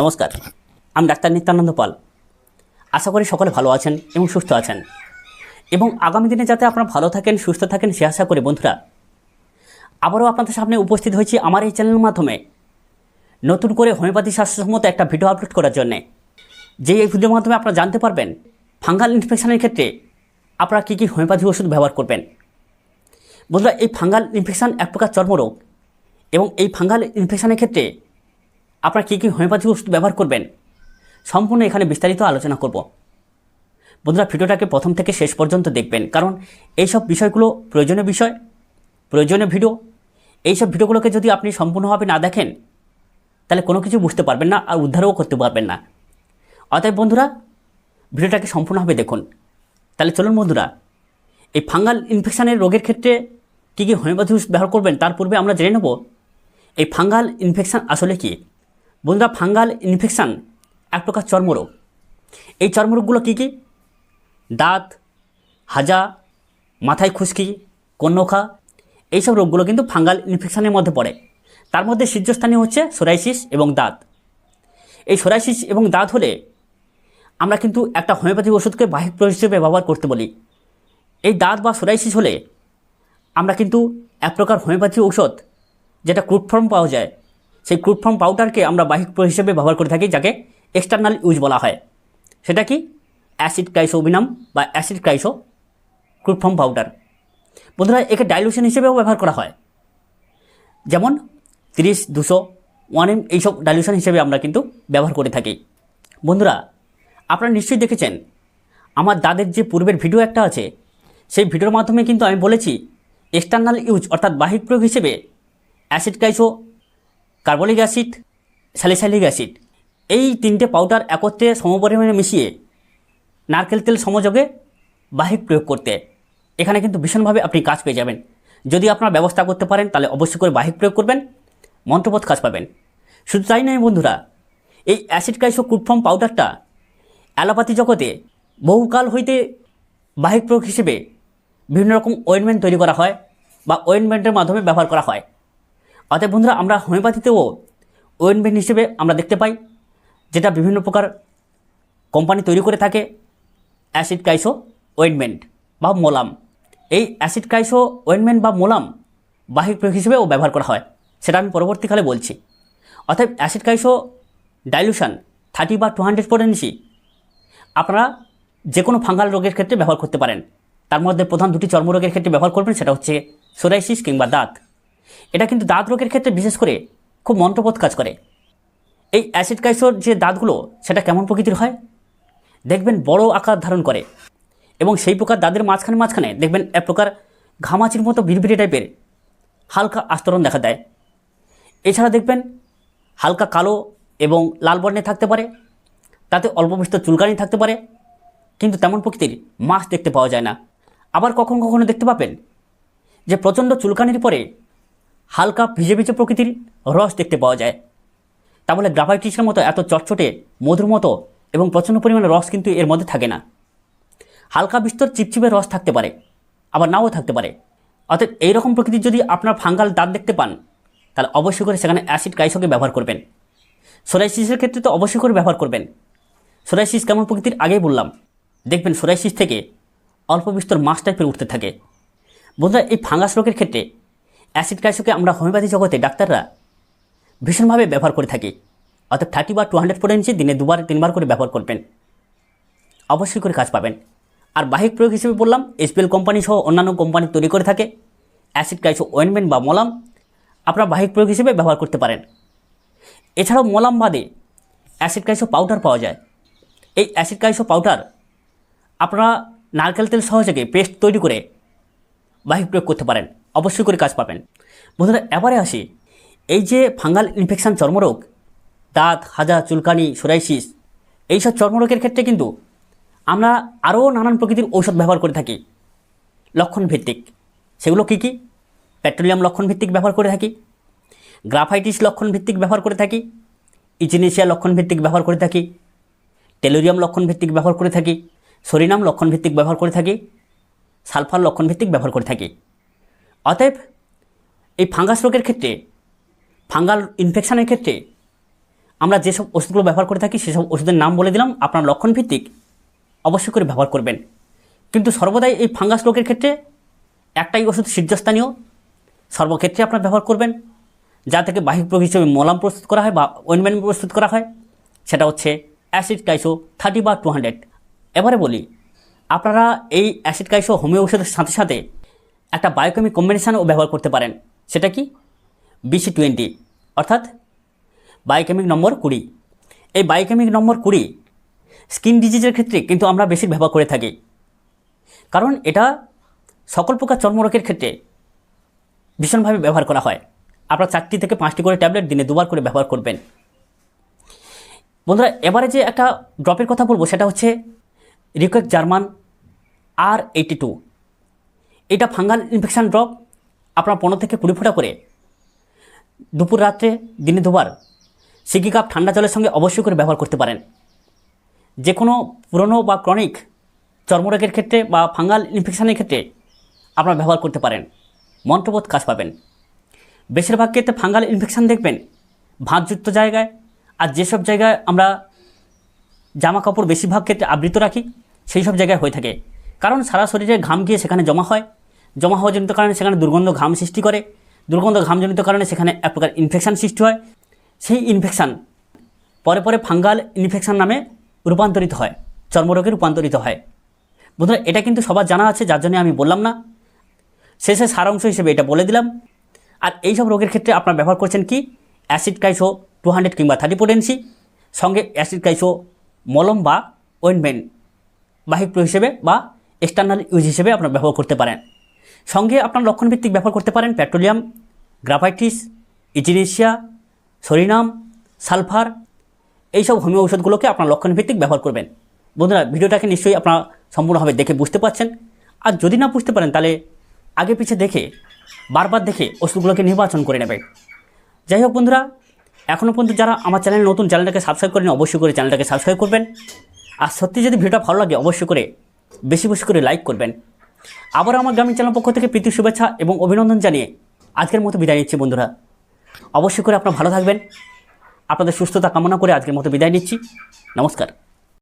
নমস্কার, আমি ডাক্তার নিত্যানন্দ পাল। আশা করি সকলে ভালো আছেন এবং সুস্থ আছেন। এবং আগামী দিনে যাতে আপনারা ভালো থাকেন, সুস্থ থাকেন, সে আশা করি বন্ধুরা, আবারও আপনাদের সামনে উপস্থিত হয়েছি আমার এই চ্যানেলের মাধ্যমে। নতুন করে হোমিওপ্যাথি স্বাস্থ্যসম্মত একটা ভিডিও আপলোড করার জন্যে। যে এই ভিডিওর মাধ্যমে আপনারা জানতে পারবেন, ফাঙ্গাল ইনফেকশনের ক্ষেত্রে আপনারা কী কী হোমিওপ্যাথি ওষুধ ব্যবহার করবেন। বন্ধুরা, এই ফাঙ্গাল ইনফেকশান এক প্রকার চর্মরোগ এবং এই ফাঙ্গাল ইনফেকশনের ক্ষেত্রে আপনারা কী কী হোমিওপ্যাথি ওষুধ ব্যবহার করবেন? সম্পূর্ণ এখানে বিস্তারিত আলোচনা করব। বন্ধুরা, ভিডিওটাকে প্রথম থেকে শেষ পর্যন্ত দেখবেন, কারণ এইসব বিষয়গুলো প্রয়োজনীয় বিষয়, প্রয়োজনীয় ভিডিও। এইসব ভিডিওগুলোকে যদি আপনি সম্পূর্ণভাবে না দেখেন, তাহলে কোনো কিছু বুঝতে পারবেন না আর উদ্ধারও করতে পারবেন না। অতএব বন্ধুরা, ভিডিওটাকে সম্পূর্ণভাবে দেখুন। তাহলে চলুন বন্ধুরা, এই ফাঙ্গাল ইনফেকশানের রোগের ক্ষেত্রে কী কী হোমিওপ্যাথি ব্যবহার করবেন, তার পূর্বে আমরা জেনে নেব। এই ফাঙ্গাল ইনফেকশান আসলে কি? বন্ধুরা, ফাঙ্গাল ইনফেকশান এক প্রকার চর্মরোগ। এই চর্মরোগগুলো কী কী? দাঁত, হাজা, মাথায় খুশকি কন্যখা এইসব রোগগুলো কিন্তু ফাঙ্গাল ইনফেকশানের মধ্যে পড়ে। তার মধ্যে শীর্ষস্থানীয় হচ্ছে সোরাইসিস এবং দাঁত। এই সোরাইসিস এবং দাঁত হলে আমরা কিন্তু একটা হোমিওপ্যাথি ওষুধকে বাহিক প্রয়োগ হিসেবে ব্যবহার করতে বলি। এই দাঁত বা সোরাইসিস হলে আমরা কিন্তু এক প্রকার হোমিওপ্যাথি ঔষধ যেটা ক্রুড ফর্ম পাওয়া যায় সেই ক্রুড ফর্ম পাউডারকে আমরা বাহিক হিসেবে ব্যবহার করে থাকি, যাকে এক্সটার্নাল ইউজ বলা হয়। সেটা কি? অ্যাসিড ক্রাইসো ক্রাইসোবিনাম বা acid chryso crude form powder বন্ধুরা, একে ডাইলুশন হিসেবেও ব্যবহার করা হয়। যেমন তিরিশ, দুশো ওয়ান এম এইসব ডাইলুশন হিসেবে আমরা কিন্তু ব্যবহার করে থাকি। বন্ধুরা, আপনারা নিশ্চয়ই দেখেছেন, আমার দাদের যে পূর্বের ভিডিও একটা আছে, সেই ভিডিওর মাধ্যমে কিন্তু আমি বলেছি এক্সটার্নাল ইউজ অর্থাৎ বাহিক প্রয়োগ হিসেবে অ্যাসিড কাইসো কার্বলিক অ্যাসিড, স্যালিসাইলিক অ্যাসিড, এই তিনটে পাউডার একত্রে সমপরিমাণে মিশিয়ে নারকেল তেল সমযোগে বাহিক প্রয়োগ করতে। এখানে কিন্তু ভীষণভাবে আপনি কাজ পেয়ে যাবেন। যদি আপনার ব্যবস্থা করতে পারেন, তাহলে অবশ্যই করে বাহিক প্রয়োগ করবেন মন্ত্রপথ কাজ পাবেন। শুধু তাই নয় বন্ধুরা, এই অ্যাসিড কাইসো কুটফর্ম পাউডারটা অ্যালোপ্যাথি জগতে বহুকাল হইতে বাহিক প্রয়োগ হিসেবে বিভিন্ন রকম ওয়েনমেন্ট তৈরি করা হয় বা ওয়েনমেন্টের মাধ্যমে ব্যবহার করা হয়। অতএব বন্ধুরা, আমরা হোমিওপ্যাথিতেও ওয়েনমেন্ট হিসেবে আমরা দেখতে পাই, যেটা বিভিন্ন প্রকার কোম্পানি তৈরি করে থাকে, অ্যাসিড কাইসো ওয়েনমেন্ট বা মোলাম। এই অ্যাসিড কাইসো ওয়েনমেন্ট বা মোলাম বাহিক প্রয়োগ হিসেবেও ব্যবহার করা হয়, সেটা আমি পরবর্তীকালে বলছি। অর্থাৎ অ্যাসিড কাইসো ডাইলুশন থার্টি বা টু হান্ড্রেড পটেন্সি আপনারা যে কোনো ফাঙ্গাল রোগের ক্ষেত্রে ব্যবহার করতে পারেন। তার মধ্যে প্রধান দুটি চর্মরোগের ক্ষেত্রে ব্যবহার করবেন, সেটা হচ্ছে সোরাইসিস কিংবা দাঁত। এটা কিন্তু দাঁত রোগের ক্ষেত্রে বিশেষ করে খুব মন্ত্রবোধ কাজ করে। এই অ্যাসিড কাইসোর যে দাঁতগুলো, সেটা কেমন প্রকৃতির হয়? দেখবেন বড় আকার ধারণ করে এবং সেই প্রকার দাঁতের মাঝখানে মাঝখানে দেখবেন এক প্রকার ঘামাচির মতো বিড়বিড়ে টাইপের হালকা আস্তরণ দেখা দেয়। এছাড়া দেখবেন হালকা কালো এবং লাল বর্ণে থাকতে পারে, তাতে অল্প বিস্তর চুলকানি থাকতে পারে, কিন্তু তেমন প্রকৃতির মাছ দেখতে পাওয়া যায় না। আবার কখন কখনো দেখতে পাবেন যে প্রচণ্ড চুলকানির পরে হালকা ভিজে ভিজে প্রকৃতির রস দেখতে পাওয়া যায়। তা বলে গ্রাফাইটিসের মতো এত চটচটে, মধুর মতো এবং প্রচণ্ড পরিমাণে রস কিন্তু এর মধ্যে থাকে না। হালকা বিস্তর চিপচিপে রস থাকতে পারে, আবার নাও থাকতে পারে। অর্থাৎ এইরকম প্রকৃতির যদি আপনার ফাঙ্গাল দাঁত দেখতে পান, তাহলে অবশ্যই করে সেখানে অ্যাসিড কাইসোকে ব্যবহার করবেন। সোরাইসিসের ক্ষেত্রে তো অবশ্যই করে ব্যবহার করবেন। সোরাইসিস কেমন প্রকৃতির আগেই বললাম। দেখবেন সোরাইসিস থেকে অল্প বিস্তর মাছ টাইপের উঠতে থাকে। বন্ধুরা, এই ফাঙ্গাস রোগের ক্ষেত্রে অ্যাসিড কাইসোকে আমরা হোমিওপ্যাথি জগতে ডাক্তাররা ভীষণভাবে ব্যবহার করে থাকি। অর্থাৎ থার্টি বা টু হান্ড্রেড পটেন্সি দিনে দুবার, তিনবার করে ব্যবহার করবেন। অবশ্যই করে কাজ পাবেন। আর বাহিক প্রয়োগ হিসেবে বললাম, এসপিএল কোম্পানি সহ অন্যান্য কোম্পানি তৈরি করে থাকে। অ্যাসিড কাইসো ওয়েনমেন্ট বা মলাম আপনারা বাহিক প্রয়োগ হিসেবে ব্যবহার করতে পারেন। এছাড়াও মলাম বাদে অ্যাসিড কাইসো পাউডার পাওয়া যায়। এই অ্যাসিড কাইসো পাউডার আপনারা নারকেল তেল সহযোগে পেস্ট তৈরি করে বাহিক প্রয়োগ করতে পারেন। অবশ্যই করে কাজ পাবেন। বন্ধুরা, এবারে আসি। এই যে ফাঙ্গাল ইনফেকশান চর্মরোগ, দাঁত, হাজা, চুলকানি, সোরাইসিস, এইসব চর্মরোগের ক্ষেত্রে কিন্তু আমরা আরও নানান প্রকৃতির ঔষধ ব্যবহার করে থাকি। লক্ষণ ভিত্তিক সেগুলো কী কী? পেট্রোলিয়াম লক্ষণ ভিত্তিক ব্যবহার করে থাকি। গ্রাফাইটিস লক্ষণ ভিত্তিক ব্যবহার করে থাকি। ইচিনেশিয়া লক্ষণ ভিত্তিক ব্যবহার করে থাকি। টেলোরিয়াম লক্ষণ ভিত্তিক ব্যবহার করে থাকি। সরিনাম লক্ষণ ভিত্তিক ব্যবহার করে থাকি। সালফার লক্ষণ ভিত্তিক ব্যবহার করে থাকি। অতএব এই ফাঙ্গাস রোগের ক্ষেত্রে, ফাঙ্গাল ইনফেকশানের ক্ষেত্রে আমরা যেসব ওষুধগুলো ব্যবহার করে থাকি সেসব ওষুধের নাম বলে দিলাম, আপনার লক্ষণ ভিত্তিক অবশ্যই করে ব্যবহার করবেন। কিন্তু সর্বদাই এই ফাঙ্গাস রোগের ক্ষেত্রে একটাই ওষুধ শীর্ষস্থানীয় সর্বক্ষেত্রে আপনার ব্যবহার করবেন, যা থেকে বাহিক প্রোগ হিসেবে মলাম প্রস্তুত করা হয় বা ওয়েনমেন্ট প্রস্তুত করা হয়, সেটা হচ্ছে অ্যাসিড কাইসো থার্টি বা টু হান্ড্রেড। এবারে বলি, আপনারা এই অ্যাসিড কাইসো হোমিও ওষুধের সাথে সাথে একটা বায়োকেমিক কম্বিনেশানও ব্যবহার করতে পারেন। সেটা কি? বিসি টোয়েন্টি অর্থাৎ বায়োকেমিক নম্বর কুড়ি। এই বায়োকেমিক নম্বর কুড়ি স্কিন ডিজিজের ক্ষেত্রে কিন্তু আমরা বেশি ব্যবহার করে থাকি। কারণ এটা সকল প্রকার চর্মরোগের ক্ষেত্রে ভীষণভাবে ব্যবহার করা হয়। আপনার চারটি থেকে পাঁচটি করে ট্যাবলেট দিনে দুবার করে ব্যবহার করবেন। বন্ধুরা, এবারে যে একটা ড্রপের কথা বলব, সেটা হচ্ছে Reckeweg German R eighty two এটা ফাঙ্গাল ইনফেকশান ড্রপ আপনার পনেরো থেকে কুড়ি ফোঁটা করে। দুপুর, রাত্রে, দিনে দুবার। সিকি কাপ ঠান্ডা জলের সঙ্গে অবশ্যই করে ব্যবহার করতে পারেন। যে কোনো পুরনো বা ক্রনিক চর্মরোগের ক্ষেত্রে বা ফাঙ্গাল ইনফেকশানের ক্ষেত্রে আপনারা ব্যবহার করতে পারেন। মন্ত্রবোধ কাজ পাবেন। বেশিরভাগ ক্ষেত্রে ফাঙ্গাল ইনফেকশান দেখবেন ভাঁজযুক্ত জায়গায়। আর যেসব জায়গায় আমরা জামা কাপড় বেশিরভাগ ক্ষেত্রে আবৃত রাখি, সেই সব জায়গায় হয়ে থাকে। কারণ সারা শরীরে ঘাম গিয়ে সেখানে জমা হয়। জমা হওয়া জনিত কারণে সেখানে দুর্গন্ধ ঘাম সৃষ্টি করে। দুর্গন্ধ ঘামজনিত কারণে সেখানে এক প্রকার ইনফেকশান সৃষ্টি হয়। সেই ইনফেকশান পরে পরে ফাঙ্গাল ইনফেকশান নামে রূপান্তরিত হয়, চর্মরোগে রূপান্তরিত হয়। বন্ধুরা, এটা কিন্তু সবার জানা আছে, যার জন্য আমি বললাম না। শেষে সারাংশ হিসেবে এটা বলে দিলাম। আর এই সব রোগের ক্ষেত্রে আপনারা ব্যবহার করছেন কি? অ্যাসিড কাইসো টু হান্ড্রেড কিংবা থার্টি পোটেন্সি সঙ্গে অ্যাসিড কাইসো মলম বা ওয়েনমেন্ট বাহিক হিসেবে বা এক্সটার্নাল ইউজ হিসেবে আপনারা ব্যবহার করতে পারেন। সঙ্গে আপনার লক্ষণভিত্তিক ব্যবহার করতে পারেন petroleum graphites echinacea psorinum sulphur এইসব হোমিও ঔষধগুলোকে আপনার লক্ষণভিত্তিক ব্যবহার করবেন। বন্ধুরা, ভিডিওটাকে নিশ্চয়ই আপনারা সম্পূর্ণভাবে দেখে বুঝতে পারছেন। আর যদি না বুঝতে পারেন, তাহলে আগে পিছে দেখে, বারবার দেখে ওষুধগুলোকে নির্বাচন করে নেবে যাই হোক বন্ধুরা এখনও পর্যন্ত যারা আমার চ্যানেল নতুন, চ্যানেলটাকে সাবস্ক্রাইব করেন অবশ্যই করে চ্যানেলটাকে সাবস্ক্রাইব করবেন। আর সত্যি যদি ভিডিওটা ভালো লাগে, অবশ্যই করে বেশি বেশি করে লাইক করবেন। আবার আমার গ্রামীণ চ্যানেল পক্ষ থেকে প্রীতি শুভেচ্ছা এবং অভিনন্দন জানিয়ে আজকের মতো বিদায় নিচ্ছি বন্ধুরা। অবশ্যই করে আপনারা ভালো থাকবেন। আপনাদের সুস্থতা কামনা করে আজকের মতো বিদায় নিচ্ছি। নমস্কার।